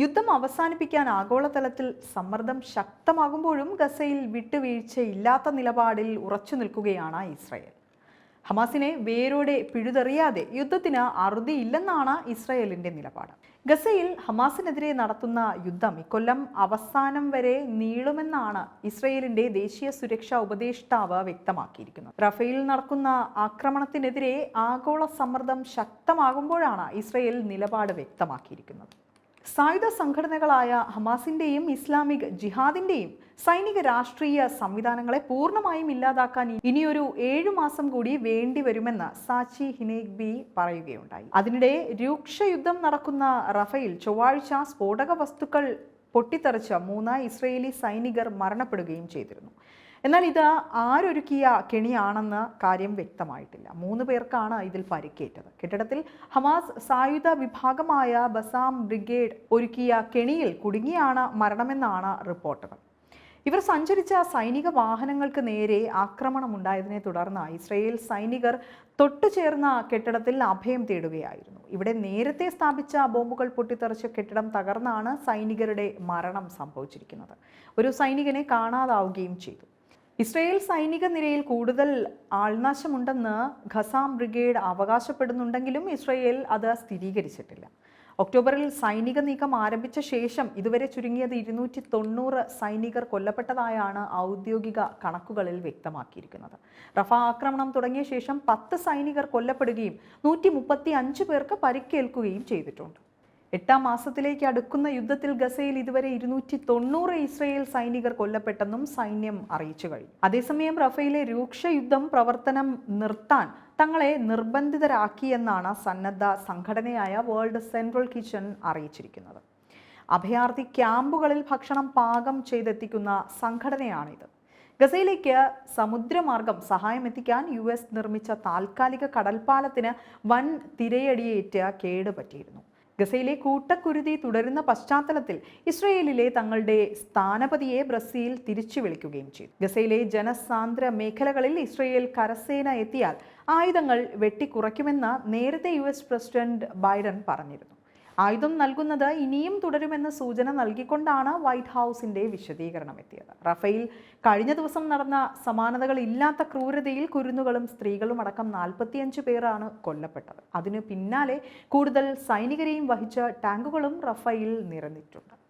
യുദ്ധം അവസാനിപ്പിക്കാൻ ആഗോളതലത്തിൽ സമ്മർദ്ദം ശക്തമാകുമ്പോഴും ഗസയിൽ വിട്ടുവീഴ്ചയില്ലാത്ത നിലപാടിൽ ഉറച്ചു നിൽക്കുകയാണ് ഇസ്രായേൽ. ഹമാസിനെ വേരോടെ പിഴുതെറിയാതെ യുദ്ധത്തിന് അറുതിയില്ലെന്നാണ് ഇസ്രായേലിന്റെ നിലപാട്. ഗസയിൽ ഹമാസിനെതിരെ നടത്തുന്ന യുദ്ധം ഇക്കൊല്ലം അവസാനം വരെ നീളുമെന്നാണ് ഇസ്രയേലിന്റെ ദേശീയ സുരക്ഷാ ഉപദേഷ്ടാവ് വ്യക്തമാക്കിയിരിക്കുന്നത്. റഫേൽ നടക്കുന്ന ആക്രമണത്തിനെതിരെ ആഗോള സമ്മർദ്ദം ശക്തമാകുമ്പോഴാണ് ഇസ്രയേൽ നിലപാട് വ്യക്തമാക്കിയിരിക്കുന്നത്. സായുധ സംഘടനകളായ ഹമാസിന്റെയും ഇസ്ലാമിക് ജിഹാദിന്റെയും സൈനിക രാഷ്ട്രീയ സംവിധാനങ്ങളെ പൂർണമായും ഇല്ലാതാക്കാൻ ഇനിയൊരു ഏഴു മാസം കൂടി വേണ്ടിവരുമെന്ന് സാച്ചി ഹിനേഗ്ബി പറയുകയുണ്ടായി. അതിനിടെ രൂക്ഷ യുദ്ധം നടക്കുന്ന റഫേൽ ചൊവ്വാഴ്ച സ്ഫോടക വസ്തുക്കൾ പൊട്ടിത്തെറിച്ച മൂന്ന് ഇസ്രയേലി സൈനികർ മരണപ്പെടുകയും ചെയ്തിരുന്നു. എന്നാൽ ഇത് ആരൊരുക്കിയ കെണിയാണെന്ന് കാര്യം വ്യക്തമായിട്ടില്ല. മൂന്ന് പേർക്കാണ് ഇതിൽ പരിക്കേറ്റത്. കെട്ടിടത്തിൽ ഹമാസ് സായുധ വിഭാഗമായ ബസാം ബ്രിഗേഡ് ഒരുക്കിയ കെണിയിൽ കുടുങ്ങിയാണ് മരണമെന്നാണ് റിപ്പോർട്ടുകൾ. ഇവർ സഞ്ചരിച്ച സൈനിക വാഹനങ്ങൾക്ക് നേരെ ആക്രമണമുണ്ടായതിനെ തുടർന്ന് ഇസ്രയേൽ സൈനികർ തൊട്ടുചേർന്ന കെട്ടിടത്തിൽ അഭയം തേടുകയായിരുന്നു. ഇവിടെ നേരത്തെ സ്ഥാപിച്ച ബോംബുകൾ പൊട്ടിത്തെറിച്ച കെട്ടിടം തകർന്നാണ് സൈനികരുടെ മരണം സംഭവിച്ചിരിക്കുന്നത്. ഒരു സൈനികനെ കാണാതാവുകയും ചെയ്തു. ഇസ്രയേൽ സൈനിക നിരയിൽ കൂടുതൽ ആൾനാശമുണ്ടെന്ന് ഖസാം ബ്രിഗേഡ് അവകാശപ്പെടുന്നുണ്ടെങ്കിലും ഇസ്രയേൽ അത് സ്ഥിരീകരിച്ചിട്ടില്ല. ഒക്ടോബറിൽ സൈനിക നീക്കം ആരംഭിച്ച ശേഷം ഇതുവരെ ചുരുങ്ങിയത് ഇരുന്നൂറ്റി തൊണ്ണൂറ് സൈനികർ കൊല്ലപ്പെട്ടതായാണ് ഔദ്യോഗിക കണക്കുകളിൽ വ്യക്തമാക്കിയിരിക്കുന്നത്. റഫ ആക്രമണം തുടങ്ങിയ ശേഷം പത്ത് സൈനികർ കൊല്ലപ്പെടുകയും നൂറ്റി പേർക്ക് പരിക്കേൽക്കുകയും ചെയ്തിട്ടുണ്ട്. എട്ടാം മാസത്തിലേക്ക് അടുക്കുന്ന യുദ്ധത്തിൽ ഗസയിൽ ഇതുവരെ ഇരുന്നൂറ്റി തൊണ്ണൂറ് ഇസ്രയേൽ സൈനികർ കൊല്ലപ്പെട്ടെന്നും സൈന്യം അറിയിച്ചു കഴിഞ്ഞു. അതേസമയം റഫയിലെ രൂക്ഷ യുദ്ധം പ്രവർത്തനം നിർത്താൻ തങ്ങളെ നിർബന്ധിതരാക്കിയെന്നാണ് സന്നദ്ധ സംഘടനയായ വേൾഡ് സെൻട്രൽ കിച്ചൺ അറിയിച്ചിരിക്കുന്നത്. അഭയാർത്ഥി ക്യാമ്പുകളിൽ ഭക്ഷണം പാകം ചെയ്തെത്തിക്കുന്ന സംഘടനയാണിത്. ഗസയിലേക്ക് സമുദ്രമാർഗം സഹായം എത്തിക്കാൻ യു എസ് നിർമ്മിച്ച താൽക്കാലിക കടൽപ്പാലത്തിന് വൻ തിരയടിയേറ്റ് കേടുപറ്റിയിരുന്നു. ഗസയിലെ കൂട്ടക്കുരുതി തുടരുന്ന പശ്ചാത്തലത്തിൽ ഇസ്രയേലിലെ തങ്ങളുടെ സ്ഥാനപതിയെ ബ്രസീൽ തിരിച്ചു വിളിക്കുകയും ചെയ്തു. ഗസയിലെ ജനസാന്ദ്ര മേഖലകളിൽ ഇസ്രയേൽ കരസേന എത്തിയാൽ ആയുധങ്ങൾ വെട്ടിക്കുറയ്ക്കുമെന്ന് നേരത്തെ യു എസ് പ്രസിഡന്റ് ബൈഡൻ പറഞ്ഞിരുന്നു. ആയുധം നൽകുന്നത് ഇനിയും തുടരുമെന്ന സൂചന നൽകിക്കൊണ്ടാണ് വൈറ്റ് ഹൗസിന്റെ വിശദീകരണം എത്തിയത്. റഫേൽ കഴിഞ്ഞ ദിവസം നടന്ന സമാനതകൾ ഇല്ലാത്ത ക്രൂരതയിൽ കുരുന്നുകളും സ്ത്രീകളും അടക്കം നാൽപ്പത്തിയഞ്ച് പേരാണ് കൊല്ലപ്പെട്ടത്. അതിനു പിന്നാലെ കൂടുതൽ സൈനികരെയും വഹിച്ച ടാങ്കുകളും റഫേൽ നിറഞ്ഞിട്ടുണ്ട്